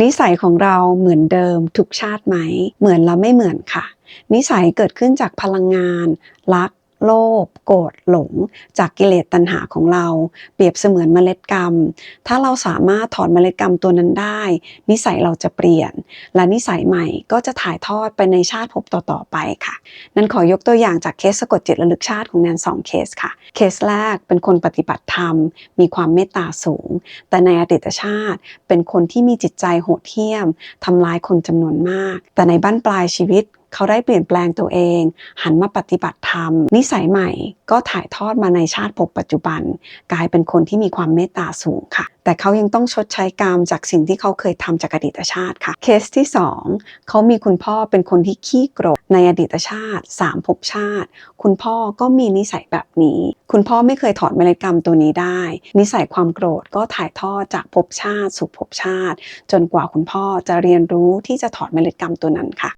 นิสัยของเราเหมือนเดิมทุกชาติไหม เหมือนเราไม่เหมือนค่ะ นิสัยเกิดขึ้นจากพลังงาน รัก โลภโกรธหลง จากกิเลสตัณหาของเรา เปรียบเสมือนเมล็ดกรรม ถ้าเราสามารถถอนเมล็ดกรรมตัวนั้นได้ นิสัยเราจะเปลี่ยน และนิสัยใหม่ก็จะถ่ายทอดไปในชาติภพต่อๆไปค่ะ นั้นขอยกตัวอย่างจากเคสสะกดจิตระลึกชาติของแนนสองเคสค่ะ เคสแรกเป็นคนปฏิบัติธรรม มีความเมตตาสูง แต่ในอดีตชาติ เป็นคนที่มีจิตใจโหดเหี้ยมทำร้ายคนจำนวนมาก แต่ในบั้นปลายชีวิต เขาได้เปลี่ยนแปลงตัวเอง หันมาปฏิบัติธรรม นิสัยใหม่ก็ถ่ายทอดมาในชาติภพปัจจุบัน กลายเป็นคนที่มีความเมตตาสูงค่ะ แต่เขายังต้องชดใช้กรรมจากสิ่งที่เขาเคยทำจากอดีตชาติค่ะ เคสที่ 2 เขามีคุณพ่อเป็นคนที่ขี้โกรธในอดีตชาติ3ภพชาติ คุณพ่อก็มีนิสัยแบบนี้ คุณพ่อไม่เคยถอดเมล็ดกรรมตัวนี้ได้ นิสัยความโกรธก็ถ่ายทอดจากภพชาติสู่ภพชาติ จนกว่าคุณพ่อจะเรียนรู้ที่จะถอดเมล็ดกรรมตัวนั้นค่ะ